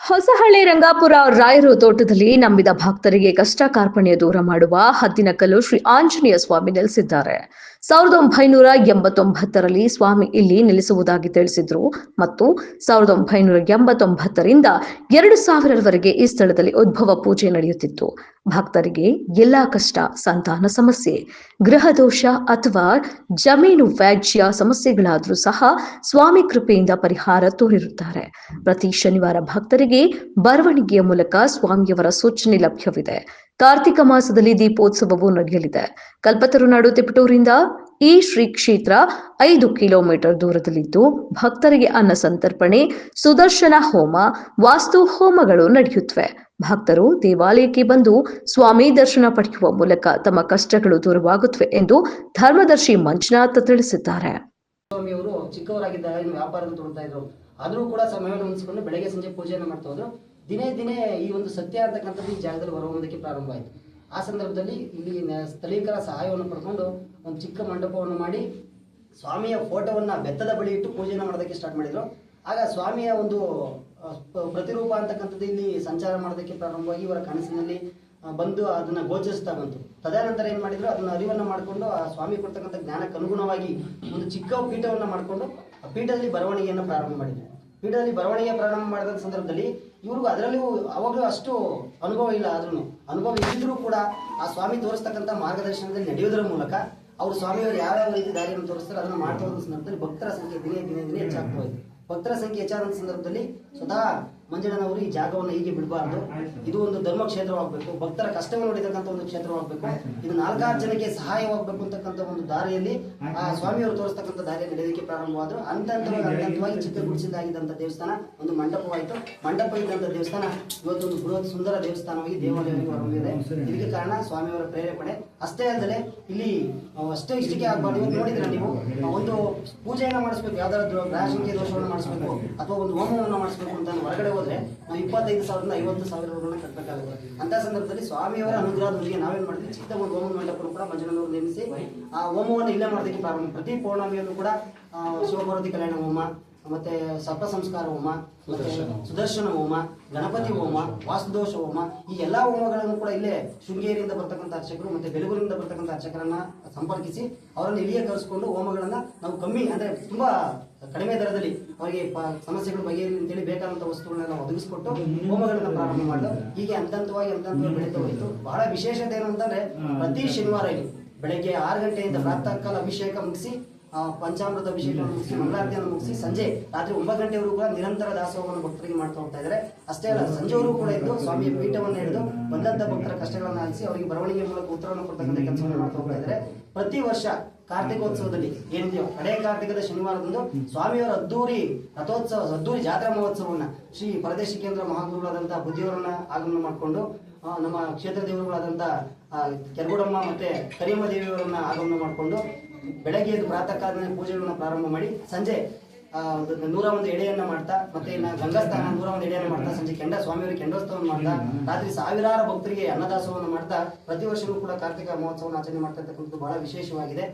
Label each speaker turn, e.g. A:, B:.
A: ಹೊಸಹಳ್ಳಿ ರಂಗಾಪುರ ರಾಯರು ತೋಟದಲ್ಲಿ ನಂಬಿದ ಭಕ್ತರಿಗೆ ಕಷ್ಟ ಕಾರ್ಪಣ್ಯ ದೂರ ಮಾಡುವ ಹದ್ದಿನಕಲ್ಲು ಶ್ರೀ ಆಂಜನೇಯ ಸ್ವಾಮಿ ನೆಲೆಸಿದ್ದಾರೆ. ಸಾವಿರದ ಒಂಬೈನೂರ ಎಂಬತ್ತೊಂಬತ್ತರಲ್ಲಿ ಸ್ವಾಮಿ ಇಲ್ಲಿ ನೆಲೆಸುವುದಾಗಿ ತಿಳಿಸಿದ್ರು ಮತ್ತು ಸಾವಿರದ ಒಂಬೈನೂರ ಎಂಬತ್ತೊಂಬತ್ತರಿಂದ ಎರಡು ಸಾವಿರವರೆಗೆ ಈ ಸ್ಥಳದಲ್ಲಿ ಉದ್ಭವ ಪೂಜೆ ನಡೆಯುತ್ತಿತ್ತು. ಭಕ್ತರಿಗೆ ಎಲ್ಲಾ ಕಷ್ಟ ಸಂತಾನ ಸಮಸ್ಯೆ, ಗೃಹ ದೋಷ ಅಥವಾ ಜಮೀನು ವ್ಯಾಜ್ಯ ಸಮಸ್ಯೆಗಳಾದರೂ ಸಹ ಸ್ವಾಮಿ ಕೃಪೆಯಿಂದ ಪರಿಹಾರ ತೋರಿರುತ್ತಾರೆ. ಪ್ರತಿ ಶನಿವಾರ ಭಕ್ತರಿಗೆ ಬರವಣಿಗೆಯ ಮೂಲಕ ಸ್ವಾಮಿಯವರ ಸೂಚನೆ ಲಭ್ಯವಿದೆ. ಕಾರ್ತಿಕ ಮಾಸದಲ್ಲಿ ದೀಪೋತ್ಸವವು ನಡೆಯಲಿದೆ. ಕಲ್ಪತರುನಾಡು ತಿಪಟೂರಿಂದ ಈ ಶ್ರೀ ಕ್ಷೇತ್ರ ಐದು ಕಿಲೋಮೀಟರ್ ದೂರದಲ್ಲಿದ್ದು, ಭಕ್ತರಿಗೆ ಅನ್ನ ಸಂತರ್ಪಣೆ, ಸುದರ್ಶನ ಹೋಮ, ವಾಸ್ತು ಹೋಮಗಳು ನಡೆಯುತ್ತವೆ. ಭಕ್ತರು ದೇವಾಲಯಕ್ಕೆ ಬಂದು ಸ್ವಾಮಿ ದರ್ಶನ ಪಡೆಯುವ ಮೂಲಕ ತಮ್ಮ ಕಷ್ಟಗಳು ದೂರವಾಗುತ್ತವೆ ಎಂದು ಧರ್ಮದರ್ಶಿ ಮಂಜುನಾಥ ತಿಳಿಸಿದ್ದಾರೆ.
B: ಚಿಕ್ಕವರಾಗಿದ್ದಾಗ ವ್ಯಾಪಾರ ಕೂಡ ಸಮಯವನ್ನು ಬೆಳಗ್ಗೆ ಸಂಜೆ ಪೂಜೆಯನ್ನು ಮಾಡ್ತಾ ಹೋದ್ರು. ದಿನೇ ದಿನೇ ಈ ಒಂದು ಸತ್ಯ ಅಂತಕ್ಕಂಥದ್ದು ಈ ಜಾಗದಲ್ಲಿ ಹೊರಹೊಮ್ಮೋದಕ್ಕೆ ಪ್ರಾರಂಭ ಆಯಿತು. ಆ ಸಂದರ್ಭದಲ್ಲಿ ಇಲ್ಲಿ ಸ್ಥಳೀಯರ ಸಹಾಯವನ್ನು ಪಡ್ಕೊಂಡು ಒಂದು ಚಿಕ್ಕ ಮಂಟಪವನ್ನು ಮಾಡಿ ಸ್ವಾಮಿಯ ಫೋಟೋವನ್ನು ಬೆತ್ತದ ಬಳಿ ಇಟ್ಟು ಪೂಜೆಯನ್ನು ಮಾಡೋದಕ್ಕೆ ಸ್ಟಾರ್ಟ್ ಮಾಡಿದರು. ಆಗ ಸ್ವಾಮಿಯ ಒಂದು ಪ್ರತಿರೂಪ ಅಂತಕ್ಕಂಥದ್ದು ಇಲ್ಲಿ ಸಂಚಾರ ಮಾಡೋದಕ್ಕೆ ಪ್ರಾರಂಭವಾಗಿ ಇವರ ಕನಸಿನಲ್ಲಿ ಬಂದು ಅದನ್ನು ಗೋಚರಿಸ್ತಾ ಬಂತು. ತದನಂತರ ಏನು ಮಾಡಿದ್ರು, ಅದನ್ನು ಅರಿವನ್ನು ಮಾಡಿಕೊಂಡು ಆ ಸ್ವಾಮಿ ಕೊಡ್ತಕ್ಕಂಥ ಜ್ಞಾನಕ್ಕೆ ಅನುಗುಣವಾಗಿ ಒಂದು ಚಿಕ್ಕ ಪೀಠವನ್ನು ಮಾಡಿಕೊಂಡು ಆ ಪೀಠದಲ್ಲಿ ಬರವಣಿಗೆಯನ್ನು ಪ್ರಾರಂಭ ಮಾಡಿದ್ರು. ಪೀಠದಲ್ಲಿ ಬರವಣಿಗೆ ಪ್ರಾರಂಭ ಮಾಡಿದ ಸಂದರ್ಭದಲ್ಲಿ ಇವ್ರಿಗೂ ಅದರಲ್ಲಿಯೂ ಅವಾಗಲೂ ಅಷ್ಟು ಅನುಭವ ಇಲ್ಲ ಆದ್ರೂ ಅನುಭವ ಇದ್ದರೂ ಕೂಡ ಆ ಸ್ವಾಮಿ ತೋರಿಸ್ತಕ್ಕಂಥ ಮಾರ್ಗದರ್ಶನದಲ್ಲಿ ನಡೆಯೋದ್ರ ಮೂಲಕ ಅವರು ಸ್ವಾಮಿಯವರು ಯಾವ್ಯಾವ ರೀತಿ ದಾರಿಯನ್ನು ತೋರಿಸ್ತಾರೆ ಅದನ್ನು ಮಾಡ್ತಾ ಸಂದರ್ಭದಲ್ಲಿ ಭಕ್ತರ ಸಂಖ್ಯೆ ದಿನೇ ದಿನೇ ದಿನೇ ಹೆಚ್ಚಾಗ್ತಾ ಹೋಯ್ತು. ಭಕ್ತರ ಸಂಖ್ಯೆ ಹೆಚ್ಚಾದ ಸಂದರ್ಭದಲ್ಲಿ ಸ್ವತಃ ಮಂಜಣ್ಣನವರು ಈ ಜಾಗವನ್ನು ಹೀಗೆ ಬಿಡಬಾರ್ದು. ಇದು ಒಂದು ಧರ್ಮ ಕ್ಷೇತ್ರವಾಗಬೇಕು ಭಕ್ತರ ಕಷ್ಟವನ್ನು ನಡೀತಕ್ಕಂಥ ಒಂದು ಕ್ಷೇತ್ರವಾಗಬೇಕು. ಇದು ನಾಲ್ಕಾರು ಜನಕ್ಕೆ ಸಹಾಯವಾಗಬೇಕು ಅಂತಕ್ಕಂಥ ಒಂದು ದಾರಿಯಲ್ಲಿ ಆ ಸ್ವಾಮಿಯವರು ತೋರಿಸ್ತಕ್ಕಂಥ ದಾರಿಯಲ್ಲಿ ನಡೆಯೋದಕ್ಕೆ ಪ್ರಾರಂಭವಾದ್ರು. ಅಂತಂತವಾಗಿ ಹಂತ ಚಿಕ್ಕ ಗುಡಿಸಿದ್ದಾಗಿದ್ದಂಥ ದೇವಸ್ಥಾನ ಒಂದು ಮಂಟಪವಾಯಿತು. ಮಂಟಪ ಇದ್ದಂಥ ದೇವಸ್ಥಾನ ಇವತ್ತು ಒಂದು ಬೃಹತ್ ಸುಂದರ ದೇವಸ್ಥಾನವಾಗಿ ದೇವಾಲಯವಾಗಿ ಹೊರಹೊಮ್ಮಿದೆ. ಇದಕ್ಕೆ ಕಾರಣ ಸ್ವಾಮಿಯವರ ಪ್ರೇರೇಪಣೆ. ಅಷ್ಟೇ ಅಲ್ಲದೆ ಇಲ್ಲಿ ಅಷ್ಟೇ ಇಷ್ಟಕ್ಕೆ ಆಗಬಾರ್ದು. ನೋಡಿದ್ರೆ ನೀವು? ಒಂದು ಪೂಜೆಯನ್ನ ಮಾಡಿಸ್ಬೇಕು, ಯಾವ್ದಾದ್ರು ಸಂಖ್ಯೆ ದೋಷವನ್ನು ಮಾಡಿಸ್ಬೇಕು, ಅಥವಾ ಒಂದು ಹೋಮವನ್ನು ಮಾಡಿಸ್ಬೇಕು ಅಂತ ಹೊರಗಡೆ ಹೋದ್ರೆ ನಾವು ಇಪ್ಪತ್ತೈದು ಸಾವಿರದಿಂದ ಐವತ್ತು ಸಾವಿರ ಕಟ್ಟಬೇಕಾಗುತ್ತೆ ಅಂತ ಸಂದರ್ಭದಲ್ಲಿ ಸ್ವಾಮಿಯವರ ಅನುಗ್ರಹದೊಂದಿಗೆ ನಾವೇನ್ ಮಾಡ್ತೀವಿ ಚಿಕ್ಕ ಒಂದು ಹೋಮ ಮಂಟಪವನ್ನು ಕೂಡ ಮಂಜನವರು ನೇಮಿಸಿ ಆ ಹೋಮವನ್ನು ಇಲ್ಲೇ ಮಾಡೋದಕ್ಕೆ ಪ್ರಾರಂಭ ಪ್ರತಿ ಪೌರ್ಣಮಿಯನ್ನು ಕೂಡ ಶಿವಪಾರ್ವತಿ ಕಲ್ಯಾಣ ಹೋಮ ಮತ್ತೆ ಸರ್ಪ ಸಂಸ್ಕಾರ ಹೋಮ ಮತ್ತೆ ಸುದರ್ಶನ ಹೋಮ. ಗಣಪತಿ ಹೋಮ ವಾಸುದೋಷ ಹೋಮ ಈ ಎಲ್ಲಾ ಹೋಮಗಳನ್ನು ಕೂಡ ಇಲ್ಲೇ ಶೃಂಗೇರಿಯಿಂದ ಬರ್ತಕ್ಕಂಥ ಅರ್ಚಕರು ಮತ್ತೆ ಬೆಲಗೂರಿನಿಂದ ಬರ್ತಕ್ಕಂಥ ಅರ್ಚಕರನ್ನ ಸಂಪರ್ಕಿಸಿ ಅವರನ್ನು ಇಲ್ಲಿಯೇ ಕರೆಸಿಕೊಂಡು ಹೋಮಗಳನ್ನ ನಾವು ಕಮ್ಮಿ ಅಂದ್ರೆ ತುಂಬಾ ಕಡಿಮೆ ದರದಲ್ಲಿ ಅವರಿಗೆ ಸಮಸ್ಯೆಗಳು ಬಗೆಹರಿ ಅಂತೇಳಿ ಬೇಕಾದಂತ ವಸ್ತುಗಳನ್ನ ನಾವು ಒದಗಿಸ್ಕೊಟ್ಟು ಹೋಮಗಳನ್ನ ಪ್ರಾರಂಭ ಮಾಡಿದ್ರು ಹೀಗೆ ಅಂತಂತವಾಗಿ ಹಂತವಾಗಿ ಹಂತವಾಗಿ ಬೆಳೀತಾ ಹೋಯಿತು. ಬಹಳ ವಿಶೇಷತೆ ಏನಂತಂದ್ರೆ ಅಂತಂದ್ರೆ ಪ್ರತಿ ಶನಿವಾರ ಇಲ್ಲಿ ಬೆಳಗ್ಗೆ ಆರು ಗಂಟೆಯಿಂದ ಪ್ರಾತಃ ಕಾಲ ಅಭಿಷೇಕ ಮುಗಿಸಿ ಪಂಚಾಮೃತ ಅಭಿಷೇಕವನ್ನು ಮುಗಿಸಿ ಮಂಗಳಾರತಿಯನ್ನು ಮುಗಿಸಿ ಸಂಜೆ ರಾತ್ರಿ ಒಂಬತ್ತು ಗಂಟೆವರೆಗೂ ಕೂಡ ನಿರಂತರ ದಾಸೋಹವನ್ನು ಭಕ್ತರಿಗೆ ಮಾಡ್ತಾ ಹೋಗ್ತಾ ಇದ್ದಾರೆ. ಅಷ್ಟೇ ಅಲ್ಲ, ಸಂಜೆವರೆಗೂ ಕೂಡ ಇದ್ದು ಸ್ವಾಮಿಯ ಪೀಠವನ್ನು ಹಿಡಿದು ಬಂದಂತ ಭಕ್ತರ ಕಷ್ಟಗಳನ್ನು ಆಲಿಸಿ ಅವರಿಗೆ ಬರವಣಿಗೆ ಮೂಲಕ ಉತ್ತರವನ್ನು ಕೊಡ್ತಕ್ಕಂಥ ಕೆಲಸವನ್ನು ಮಾಡ್ತಾ ಹೋಗ್ತಾ ಇದ್ದಾರೆ. ಪ್ರತಿ ವರ್ಷ ಕಾರ್ತಿಕೋತ್ಸವದಲ್ಲಿ ಏನಿದೆಯೋ ಕಡೆ ಕಾರ್ತಿಕದ ಶನಿವಾರದಂದು ಸ್ವಾಮಿಯವರ ಅದ್ದೂರಿ ರಥೋತ್ಸವ, ಅದ್ದೂರಿ ಜಾತ್ರಾ ಮಹೋತ್ಸವವನ್ನು ಶ್ರೀ ಪ್ರದೇಶ ಕೇಂದ್ರ ಮಹಾಗುರುಗಳಾದಂತಹ ಬುದ್ಧಿಯವರನ್ನ ಆಗಮನ ಮಾಡಿಕೊಂಡು ನಮ್ಮ ಕ್ಷೇತ್ರ ದೇವರುಗಳಾದಂಥ ಕೆರಗುಡಮ್ಮ ಮತ್ತೆ ಕರಿಯಮ್ಮ ದೇವಿಯವರನ್ನ ಆಗಮನ ಮಾಡಿಕೊಂಡು ಬೆಳಗ್ಗೆ ಎದ್ದು ಪ್ರಾತಃ ಕಾಲದಲ್ಲಿ ಪೂಜೆಗಳನ್ನ ಪ್ರಾರಂಭ ಮಾಡಿ ಸಂಜೆ ನೂರ ಒಂದು ಎಡೆಯನ್ನ ಮಾಡ್ತಾ, ಮತ್ತೆ ಗಂಗಾಸ್ಥಾನ ನೂರ ಒಂದು ಎಡೆಯನ್ನ ಮಾಡ್ತಾ, ಸಂಜೆ ಕೆಂಡ ಸ್ವಾಮಿಯವರಿಗೆ ಕೆಂಡೋತ್ಸವವನ್ನು ಮಾಡ್ತಾ, ರಾತ್ರಿ ಸಾವಿರಾರು ಭಕ್ತರಿಗೆ ಅನ್ನದಾಸವನ್ನು ಮಾಡ್ತಾ, ಪ್ರತಿ ವರ್ಷವೂ ಕೂಡ ಕಾರ್ತಿಕ ಮಹೋತ್ಸವವನ್ನು ಆಚರಣೆ ಮಾಡ್ತಾ ಇರ್ತಕ್ಕಂಥದ್ದು ಬಹಳ ವಿಶೇಷವಾಗಿದೆ.